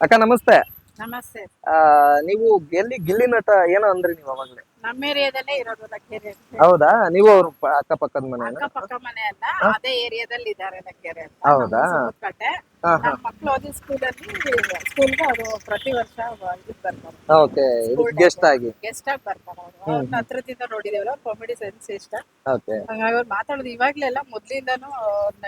ಅಕ್ಕ ನಮಸ್ತೆ. ನಮಸ್ತೆ. ನೀವು ಎಲ್ಲಿ ಗಿಲ್ಲಿ ನಟ ಏನೋ ಅಂದ್ರಿ ನೀವು ಅವಾಗಲೇ? ನಮ್ಮ ಏರಿಯಾದಲ್ಲೇ ಇರೋದು ಲಕ್ಕೇರಿ ಅಂತ ಹೌದಾ? ನೀವು ಅವ್ರ ಪ- ಅಕ್ಕಪಕ್ಕದ ಮನೆ ಅಕ್ಕ ಪಕ್ಕ ಮನೆ ಅಲ್ಲ ಅದೇ ಏರಿಯಾದಲ್ಲಿ ಇದ್ದಾರೆ ಲಕ್ಕೇರಿ ಅಂತ. ಹೌದಾ? ಕಟ್ಟೆ ಹಾ ಹಾ. ನಮ್ಮ ಮಕ್ಳು ಓದಿ ಸ್ಕೂಲಲ್ಲಿ ಸ್ಕೂಲ್ಗೆ ಅವರು ಪ್ರತಿ ವರ್ಷ ಇದಕ್ ಬರ್ತಾರೆ. ಓಕೆ ಗೆಸ್ಟ್ ಆಗಿ. ಗೆಸ್ಟ್ ಆಗಿ ಬರ್ತಾರೆ ಅವರು. ಅವ್ರನ್ನ ಹತ್ರದಿಂದ ನೋಡಿದೇವಲ್ಲ ಕಾಮಿಡಿ ಸೆನ್ಸ್ ಇಷ್ಟ. ಓಕೆ. ಹಂಗಾಗಿ ಅವ್ರು ಮಾತಾಡೋದು ಇವಾಗ್ಲೆಲ್ಲ ಮೊದ್ಲಿಂದಾನು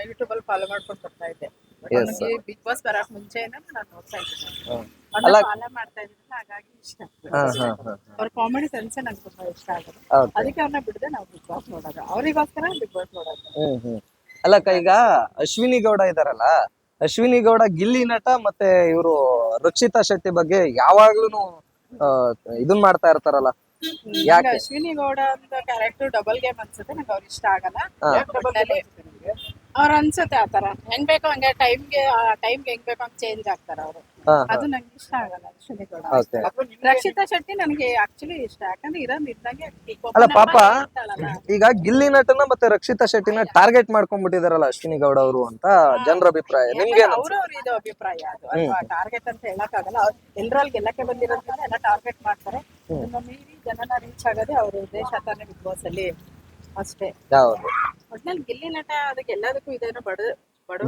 ಯೂಟ್ಯೂಬ್ ಅಲ್ಲಿ ಫಾಲೋ ಮಾಡ್ಕೊಂಡು ಬರ್ತಾ ಇದ್ದೆ. ನನಗೆ ಬಿಗ್ ಬಾಸ್ ಬರಕ್ ಮುಂಚೆನೇ ನಾನು ನೋಡ್ತಾ ಇದ್ದೀನಿ ಫಾಲೋ ಮಾಡ್ತಾ ಇದ್ದೀನಿ ಹಾಗಾಗಿ ಇಷ್ಟ ಅವ್ರ ಕಾಮಿಡಿ ಸೆನ್ಸ್ ನಂಗೆ ತುಂಬಾ ಇಷ್ಟ ಆಗುತ್ತೆ ಅದಕ್ಕೆ ಅವ್ರನ್ನ ಬಿಡದೆ ನಾವು ಬಿಗ್ ಬಾಸ್ ನೋಡೋದು. ಅವರಿಗೋಸ್ಕರ ಬಿಗ್ ಬಾಸ್ ನೋಡೋದು. ಅಲ್ಲಕ್ಕ ಈಗ ಅಶ್ವಿನಿ ಗೌಡ ಇದಾರಲ್ಲ ಅಶ್ವಿನಿ ಗೌಡ ಗಿಲ್ಲಿ ನಟ ಮತ್ತೆ ಇವರು ರಕ್ಷಿತಾ ಶೆಟ್ಟಿ ಬಗ್ಗೆ ಯಾವಾಗ್ಲೂ ಇದನ್ ಮಾಡ್ತಾ ಇರ್ತಾರಲ್ಲ. ಅಶ್ವಿನಿ ಗೌಡ ಅಂತ ಕ್ಯಾರೆಕ್ಟರ್ ಡಬಲ್ ಗೇಮ್ ಅನ್ಸುತ್ತೆ ನಂಗೆ ಅವ್ರು ಇಷ್ಟ ಆಗಲ್ಲ. ಅವ್ರು ಅನ್ಸುತ್ತೆ ಆತರ ಹೆಂಗ್ ಬೇಕೋ ಹಂಗೆ ಟೈಮ್ಗೆ ಟೈಮ್ಗೆ ಹೆಂಗ್ ಬೇಕೋ ಹಂಗ್ ಚೇಂಜ್ ಆಗ್ತಾರ ಅವರು. ಹಾ ಅದು ನಂಗೆ ಇಷ್ಟ ಆಗಲ್ಲ ಅಶ್ವಿನಿ ಗೌಡ ಓಕೆ ರಕ್ಷಿತಾ ಶೆಟ್ಟಿ ನನಗೆ ಆಕ್ಚುಲಿ ಇಷ್ಟ. ಯಾಕಂದ್ರೆ ಇರೋದ್ ಇದ್ದಂಗೆ ಅಲ್ಲ ಪಾಪ ಈಗ ಗಿಲ್ಲಿ ನಟನ ಮತ್ತೆ ರಕ್ಷಿತಾ ಶೆಟ್ಟಿನ ಟಾರ್ಗೆಟ್ ಮಾಡ್ಕೊಂಡ್ಬಿಟ್ಟಿದಾರಲ್ಲ ಅಶ್ವಿನಿ ಗೌಡ ಅವರು ಅಂತ ಜನರ ಅಭಿಪ್ರಾಯ. ನಿಮ್ಗೆ ಇದು ಅಭಿಪ್ರಾಯ ಅದು. ಅಲ್ವಾ? ಟಾರ್ಗೆಟ್ ಅಂತ ಹೇಳಕ್ ಆಗಲ್ಲ ಎಲ್ರಲ್ಲಿ ಗೆಲ್ಲಕ್ಕೆ ಬಂದಿರೋದ್ರಿಂದ ಎಲ್ಲ ಟಾರ್ಗೆಟ್ ಮಾಡ್ತಾರೆ. ಅದನ್ನ ಮೀರಿ ಜನನ ರೀಚ್ ಆಗೋದೇ ಅವ್ರ ದೇಶ ತಾನೇ ಬಿಗ್ ಬಾಸ್ ಅಲ್ಲಿ ಅಷ್ಟೇ. ಹೌದು. ಒಟ್ನಲ್ಲಿ ಗಿಲ್ಲಿ ನಟ ಅದಕ್ಕೆ ಎಲ್ಲದಕ್ಕೂ ಇದೇನ ಬಡ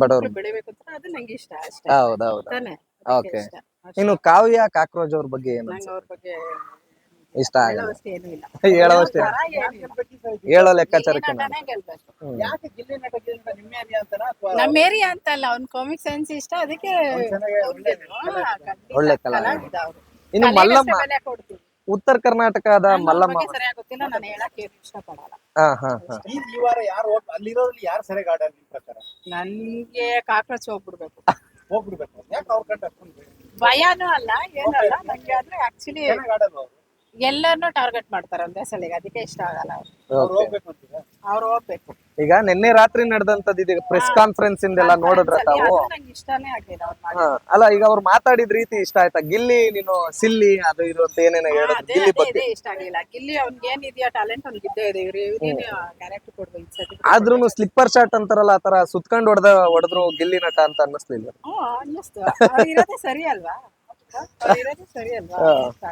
ಬಡವ್ರು. ಬೆಳಿಬೇಕು ಅಂತ ಅದು ನಂಗೆ ಇಷ್ಟ ಅಷ್ಟೇ. ಹೌದು ತಾನೆ? ಓಕೆ. ಇನ್ನು ಕಾವ್ಯ ಕಾಕ್ರೋಜ್ ಅವ್ರ ಬಗ್ಗೆ ಏನು ನಂಗೆ ಅವ್ರ ಬಗ್ಗೆ ಇಷ್ಟ ಆಗಲ್ಲ. ಹೇಳೋಷ್ಟೇ ಏನೂ ಇಲ್ಲ. ಹೇಳೋವಷ್ಟೇ ಹೇಳೋ ಲೆಕ್ಕಾಚಾರಕ್ಕೆ ನಟನೇ ಗೆಲ್ಬೇಕು. ಯಾಕೆ ಗಿಲ್ಲಿ ನಟ ಗಿಲ್ಲಿ ನಟ ನಿಮ್ಮ ಏರಿಯಾ ಅಂತ ಅಥವಾ ನಮ್ಮ ಏರಿಯಾ ಅಂತಲ್ಲ ಅವ್ನ ಕಾಮಿಕ್ ಸೆನ್ಸ್ ಇಷ್ಟ ಅದಕ್ಕೆ ಒಳ್ಳೆ ಒಳ್ಳೆ ಕಲಾವಿದ. ಕಲಾವಿದ ಅವ್ರು. ಇನ್ನು ಮಲ್ಲಮ್ಮ. ಬೆಲೆ ಕೊಡ್ತೀವಿ. ಉತ್ತರ ಕರ್ನಾಟಕದ ಮಲ್ಲಮ್ಮ ಸರಿಯಾಗಿ ಗೊತ್ತಿಲ್ಲ ನಾನು ಹೇಳಕ್ ಏನು ಇಷ್ಟಪಡಲ್ಲ. ಹಾ ಹಾ ಹಾ. ಈ ಈ ವಾರ ಯಾರು ಹೋಗ್ ಅಲ್ಲಿರೋದ್ರಲ್ಲಿ ಯಾರು ಸರಿಯಾಗಿ ಆಡಲ್ಲ ನಿಮ್ ಪ್ರಕಾರ? ನನ್ಗೆ ಕಾಕ್ರೋಚ್ ಹೋಗ್ಬಿಡ್ಬೇಕು. ಹೋಗ್ಬಿಡ್ಬೇಕು. ಯಾಕೆ ಅವ್ರ ಕಂಡ ಭಯನೂ ಅಲ್ಲ ಏನಲ್ಲ ಅಲ್ಲ ನಂಗೆ ಆದ್ರೆ ಆಕ್ಚುಲಿ ಚೆನ್ನಾಗಿ ಆಡಲ್ಲ ಅವ್ರು? ಎಲ್ಲರನ್ನೂ ಟಾರ್ಗೆಟ್ ಮಾಡ್ತಾರೆ ಒಂದೇ ಸಲಿಗೆ ಅದಕ್ಕೆ ಇಷ್ಟ ಆಗಲ್ಲ ಅವ್ರು. ಅವ್ರು ಹೋಗ್ಬೇಕು ಅಂತೀರಾ? ಅವ್ರು ಹೋಗ್ಬೇಕು. ಈಗ ನಿನ್ನೆ ರಾತ್ರಿ ನಡೆದಂತದ್ದು ಇದೀಗ ಪ್ರೆಸ್ ಕಾನ್ಫರೆನ್ಸ್ ಇಂದೆಲ್ಲ ನೋಡಿದ್ರ ತಾವು ಇಷ್ಟನೇ ಆಗ್ಲಿಲ್ಲ ಅವ್ರು ಮಾಡಿ ಹಾ, ಅಲ್ಲ ಈಗ ಅವ್ರು ಮಾತಾಡಿದ ರೀತಿ ಇಷ್ಟ ಆಯ್ತಾ? ಗಿಲ್ಲಿ ನೀನು ಸಿಲ್ಲಿ ಅದು ಇದು ಅಂತ ಏನೇನ ಹೇಳೋದು ಅದೇ ಗಿಲ್ಲಿ ಅದೇ ಬಗ್ಗೆ. ಇದೇ ಇಷ್ಟ ಆಗಲಿಲ್ಲ. ಗಿಲ್ಲಿ ಅವ್ನಿಗೆ ಏನಿದೆಯಾ ಟ್ಯಾಲೆಂಟ್ ಅವ್ನಿಗೆ ಇದ್ದೇ ಇದೆ. ಇವ್ರು ಇವ್ರೇನು ಕ್ಯಾರೆಕ್ಟರ್ ಕೊಡ್ಬೇಕು ಸತಿ ಆದ್ರೂನು ಸ್ಲಿಪ್ಪರ್ ಶಾಟ್ ಅಂತಾರಲ್ಲ ಆತರ ಸುತ್ಕೊಂಡ್ ಹೊಡೆದ ಹೊಡೆದ್ರು ಗಿಲ್ಲಿ ನಟ ಅಂತ ಅನ್ನಿಸ್ಲಿಲ್ಲ ಹ್ಞೂ ಅನ್ನಿಸ್ತು. ಅವ್ರು ಇರೋದೇ ಸರಿ ಅಲ್ವಾ? ಅವ್ರು ಇರೋದೇ ಸರಿ ಅಲ್ವಾ? ಇಷ್ಟ.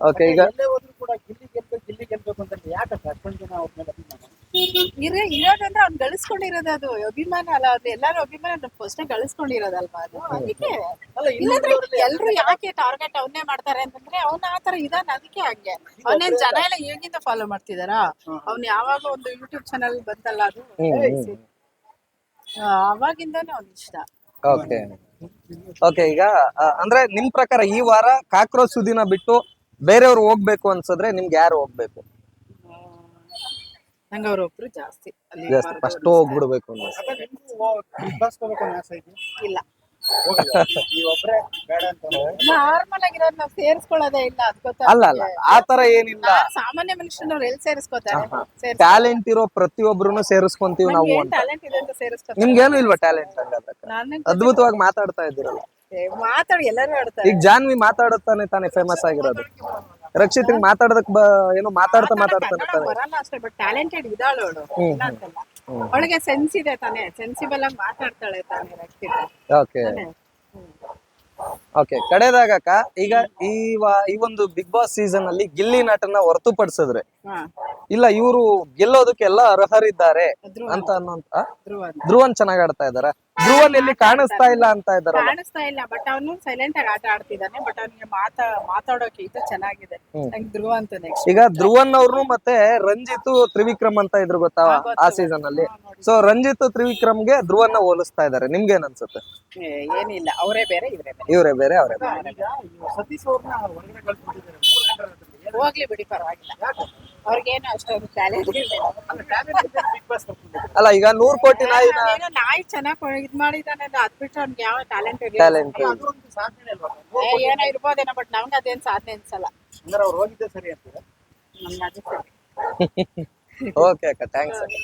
ಓಕೆ ಈಗ ಎಲ್ಲೇ ಹೋದ್ರು ಕೂಡ ಗಿಲ್ಲಿ ಗೆಲ್ಬೇಕು ಗಿಲ್ಲಿ ಗೆಲ್ಬೇಕು ಅಂತ ಯಾಕಂದ್ರೆ ಅಷ್ಟೊಂದು ಜನ ಅವ್ರ ಮೇಲೆ ಅಭಿಮಾನ. ಇರೋ ಇರೋದಂದ್ರೆ ಅವ್ನು ಗಳಿಸ್ಕೊಂಡಿರೋದು ಅದು ಅಭಿಮಾನ ಅಲ್ಲ ಅದು ಎಲ್ಲಾರು ಅಭಿಮಾನ ಫಸ್ಟ್ ಗಳಿಸ್ಕೊಂಡಿರೋದಲ್ವಾ ಅದು? ಅದಕ್ಕೆ ಇಲ್ಲಾಂದ್ರೆ ಎಲ್ರು ಯಾಕೆ ಟಾರ್ಗೆಟ್ ಅವನ್ನೇ ಮಾಡ್ತಾರೆ ಅಂತಂದ್ರೆ ಅವ್ನ ಆತರ ಇದಾನ ಅದಕ್ಕೆ ಹಂಗೆ. ಅವನೇನ್ ಜನ ಎಲ್ಲ ಈಗಿಂದ ಫಾಲೋ ಮಾಡ್ತಿದಾರ? ಅವ್ನ್ ಯಾವಾಗ ಒಂದು ಯೂಟ್ಯೂಬ್ ಚಾನಲ್ ಬಂತಲ್ಲ ಅದು? ಅವಾಗಿಂದಾನೆ ಅವಾಗಿಂದಾನೇ ಅವ್ನ್ ಇಷ್ಟ. ಓಕೆ. ಓಕೆ ಈಗ ಅಂದ್ರೆ ನಿಮ್ ಪ್ರಕಾರ ಈ ವಾರ ಕಾಕ್ರೋಚ್ ಸುದಿನ ಬಿಟ್ಟು ಬೇರೆಯವ್ರು ಹೋಗ್ಬೇಕು ಅನ್ಸಿದ್ರೆ ನಿಮ್ಗೆ ಯಾರು ಹೋಗ್ಬೇಕು? ನಂಗೆ ಅವ್ರೊಬ್ರು ಜಾಸ್ತಿ ಅಲ್ಲಿ ಜಾಸ್ತಿ ಫಸ್ಟ್ ಹೋಗ್ಬಿಡ್ಬೇಕು ನಿಮ್ಗೂ ಅನ್ನೋ ಆಸೆ ಇಲ್ಲ. ಹೋಗಿಲ್ಲ. ನೀವು ಒಬ್ರೇ ಬೇಡ ಅಂತ ನಾರ್ಮಲ್ ಆಗಿರೋದ್ ನಾವ್ ಸೇರಿಸ್ಕೊಳ್ಳೋದೇ ಇಲ್ಲ ಅದ್ ಗೊತ್ತಾ? ಅಲ್ಲ ಆ ತರ ಏನಿಲ್ಲ. ಸಾಮಾನ್ಯ ಮನುಷ್ಯನವ್ರು ಎಲ್ಲಿ ಸೇರಿಸ್ಕೋತಾರೆ? ಸೇರ್ಸ್- ಟ್ಯಾಲೆಂಟ್ ಇರೋ ಪ್ರತಿಯೊಬ್ರು ಸೇರಿಸ್ಕೊಂತೀವಿ ನಾವು ನನ್ಗೆ ಏನ್ ಅಂತ. ಟ್ಯಾಲೆಂಟ್ ಇದೆ ಅಂತ ಸೇರಿಸ್ಕೋತಾರೆ? ನಿಮ್ಗೇನು ಇಲ್ವಾ ಟ್ಯಾಲೆಂಟ್ ಹಂಗಾದ್ರೆ ಅದ್ಭುತವಾಗಿ ಮಾತಾಡ್ತಾ ಇದ್ದೀರಲ್ಲ. ಮಾತಾಡಿ ಎಲ್ಲರೂ ಆಡ್ತಾರೆ. ಈಗ ಜಾನ್ವಿ ಮಾತಾಡುತ್ತಾನೆ ತಾನೇ ಫೇಮಸ್ ಆಗಿರೋದು. ರಕ್ಷಿತ್ ಮಾತಾಡೋದಕ್ ಬ ಏನೋ ಮಾತಾಡ್ತಾ ಮಾತಾಡ್ತಾನೆ ಬರಲ್ಲ ಅಷ್ಟೇ ಬಟ್ ಟ್ಯಾಲೆಂಟೆಡ್ ಇದ್ದಾಳು ಅವಳು ಇಲ್ಲ ಅಂತಲ್ಲ ಅವಳಿಗೆ ಸೆನ್ಸ್ ಇದೆ ತಾನೆ ಸೆನ್ಸಿಬಲ್ ಆಗಿ ಮಾತಾಡ್ತಾಳೆ ತಾನೆ ರಕ್ಷಿತ. ಓಕೆ ಓಕೆ ಕಡೆದಾಗಕ್ಕ ಈಗ ಈ ವಾ- ಈ ಒಂದು ಬಿಗ್ ಬಾಸ್ ಸೀಸನ್ ಅಲ್ಲಿ ಗಿಲ್ಲಿ ನಟನ ಹೊರತುಪಡಿಸಿದ್ರೆ ಇಲ್ಲ ಇವರು ಗೆಲ್ಲೋದಕ್ಕೆಲ್ಲ ಅರ್ಹರಿದ್ದಾರೆ ಅಂತ ಅನ್ನೋಂತ. ಧ್ರುವನ್ ಚೆನ್ನಾಗ್ ಆಡ್ತಾ ಇದಾರೆ. ಧ್ರುವನ್ ಎಲ್ಲಿ ಕಾಣಿಸ್ತಾ ಇಲ್ಲ ಅಂತ ಇದಾರೆ ಕಾಣಿಸ್ತಾ ಇಲ್ಲ ಬಟ್ ಅವನು ಸೈಲೆಂಟ್ ಆಗಿ ಆಟ ಆಡ್ತಿದ್ದಾನೆ ಬಟ್ ಅವನಿಗೆ ಮಾತಾ ಮಾತಾಡೋಕೆ ಇದು ಚೆನ್ನಾಗಿದೆ. ನಂಗೆ ಧ್ರುವ ಅಂತ ನೆಕ್ಸ್ಟ್ ಈಗ ಧ್ರುವನ್ ಅವ್ರು ಮತ್ತೆ ರಂಜಿತ್ ತ್ರಿವಿಕ್ರಮ್ ಅಂತ ಇದ್ರು ಗೊತ್ತಾ ಆ ಸೀಸನ್ ಅಲ್ಲಿ. ಸೊ ರಂಜಿತ್ ತ್ರಿವಿಕ್ರಮ್ಗೆ ಧ್ರುವನ್ನ ಹೋಲಿಸ್ತಾ ಇದಾರೆ. ನಿಮ್ಗೇನ್ ಅನ್ಸುತ್ತೆ? ಏನಿಲ್ಲ. ಅವರೇ ಬೇರೆ ಇವರೇ ಬೇರೆ. ಇವರೇ ಬೇರೆ ಅವರೇ ಬೇರೆ. ಸತೀಶ್ ಅವ್ರನ್ನ ಹೋಗ್ಲಿ ಬಿಡಿ ಪರವಾಗಿಲ್ಲ. ಅವ್ರಿಗೇನು ಅಷ್ಟೊಂದು ಟ್ಯಾಲೆಂಟ್ ಇಲ್ಲ ಅಲ್ಲ ಟ್ಯಾಲೆಂಟ್ ಬಿಗ್ ಬಾಸ್ ಕರ್ಕೊಂಡಿದ್ದಾರೆ ಅಲ್ಲ ಈಗ ನೂರ್ ಕೋಟಿ ನಾಯಿ ಏನೋ ನಾಯಿ ಚೆನ್ನಾಗಿ ಇದ್ ಮಾಡಿದಾನೆ ಅಂದ್ರೆ ಅದ್ ಬಿಟ್ಟು ಅವ್ನಿಗೆ ಯಾವ ಟ್ಯಾಲೆಂಟ್ ಟ್ಯಾಲೆಂಟ್ ಏನೋ ಇರ್ಬೋದೇನೋ ಬಟ್ ನಮ್ಗೆ ಅದೇನ್ ಸಾಧನೆ ಅನ್ಸಲ್ಲ. ಅಂದ್ರೆ ಅವ್ರು ಹೋಗಿದ್ದೆ ಸರಿ ಅಂತೀರಾ? ನಮ್ಗೆ ಅದು ಸರಿ. ಓಕೆ ಅಕ್ಕ ಥ್ಯಾಂಕ್ಸ್ ಸರಿ.